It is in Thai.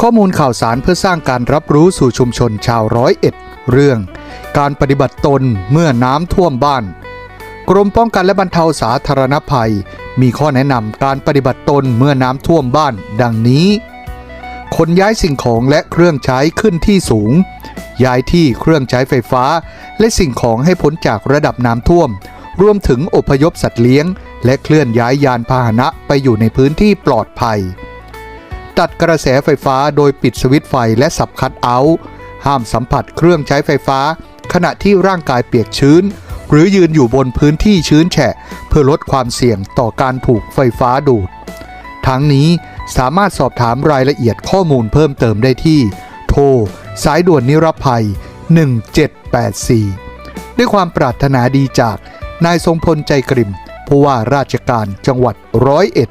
ข้อมูลข่าวสารเพื่อสร้างการรับรู้สู่ชุมชนชาวร้อยเอ็ด เรื่อง การปฏิบัติตนเมื่อน้ำท่วมบ้าน กรมป้องกันและบรรเทาสาธารณภัย มีข้อแนะนำการปฏิบัติตนเมื่อน้ำท่วมบ้าน ดังนี้ขนย้ายสิ่งของและเครื่องใช้ขึ้นที่สูง ย้ายที่เครื่องใช้ไฟฟ้า และสิ่งของให้พ้นจากระดับน้ำท่วม รวมถึงอพยพสัตว์เลี้ยง และเคลื่อนย้ายยานพาหนะไปอยู่ในพื้นที่ปลอดภัย ตัดกระแสไฟฟ้าโดยปิดสวิตช์ไฟและสับคัดเอาท์ห้ามสัมผัสเครื่องใช้ไฟฟ้า ขณะที่ร่างกายเปียกชื้น หรือยืนอยู่บนพื้นที่ชื้นแฉะ เพื่อลดความเสี่ยงต่อการถูกไฟฟ้าดูด ทั้งนี้สามารถสอบถามรายละเอียดข้อมูลเพิ่มเติมได้ที่ โทร สายด่วนนิรภัย 1784 ด้วยความปรารถนาดีจากนายทรงพลใจกริมผู้ว่าราชการจังหวัดร้อยเอ็ด